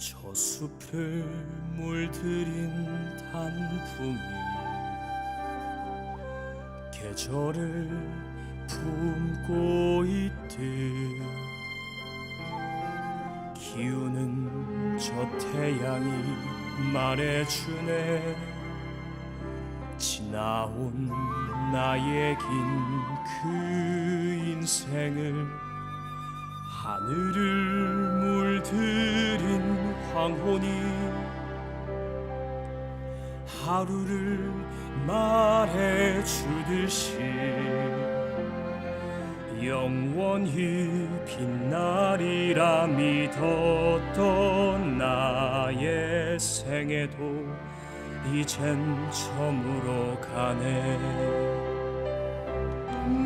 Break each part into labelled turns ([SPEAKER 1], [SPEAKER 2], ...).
[SPEAKER 1] 저 숲을 물들인 단풍이 계절을 품고 있듯 기우는 저 태양이 말해주네. 지나온 나의 긴 그 인생을 하늘을 황혼이 하루를 말해 주듯이 영원히 빛나리라 믿었던 나의 생애도 이젠 저물어 가네.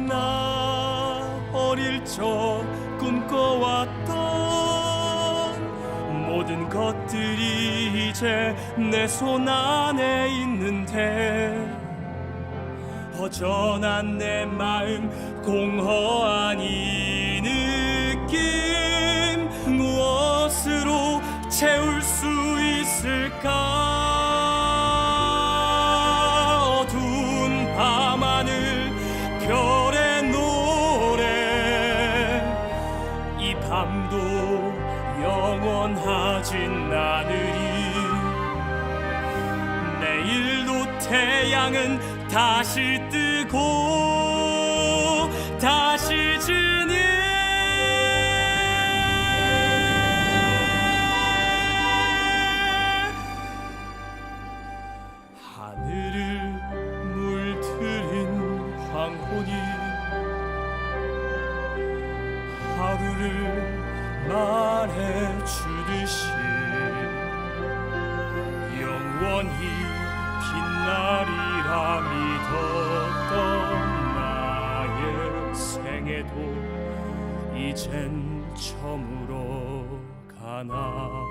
[SPEAKER 1] 나 어릴 적 꿈꿔왔던 것들이 이제 내 손 안에 있는데 허전한 내 마음 공허한 이 느낌 무엇으로 채울 수 있을까 영원하진 않으리. 내일도 태양은 다시 뜨고 다시 지니. 하늘을 물들인 황혼이 하루를 말해 주 영원히 빛나리라 믿었던 나의 생애도 이젠 저물어 가나